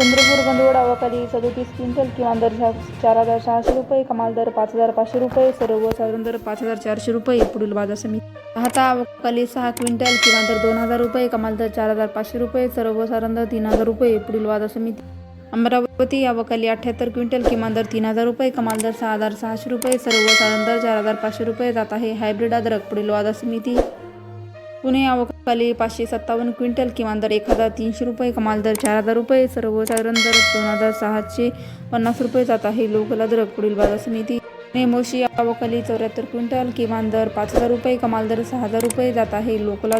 चंद्रपूर गंधवडा वकाली सदोतीस क्विंटल किमान दर चार हजार सहाशे रुपये कमाल दर पाच हजार पाचशे रुपये सर्वसाधारण दर पाच हजार चारशे रुपये पुढील बाजार समिती. पाहता अवकाली सहा क्विंटल किमान दर दोन हजार रुपये कमाल दर चार हजार पाचशे रुपये सर्वसाधारण दर तीन हजार रुपये पुढील बाजार समिती. अमरावती अवकाली अठ्ठ्याहत्तर क्विंटल किमान दर तीन हजार रुपये कमाल दर सहा हजार सहाशे रुपये सर्वसाधारण दर चार हजार पाचशे रुपये जात आहे हायब्रिड अद्रक पुढील बाजार समिती. पुणे अवकाली पाचशे सत्तावन्न क्विंटल किमान दर एक हजार तीनशे रुपये कमाल दर चार हजार रुपये सर्वसाधारण दर दोन हजार सहाशे पन्नास रुपये जात आहे. लोकला दर पुढील बाजार समिती पुणे मोशी अवकाली चौऱ्याहत्तर क्विंटल किमान दर पाच हजार रुपये कमाल दर सहा हजार रुपये जात आहे. लोकला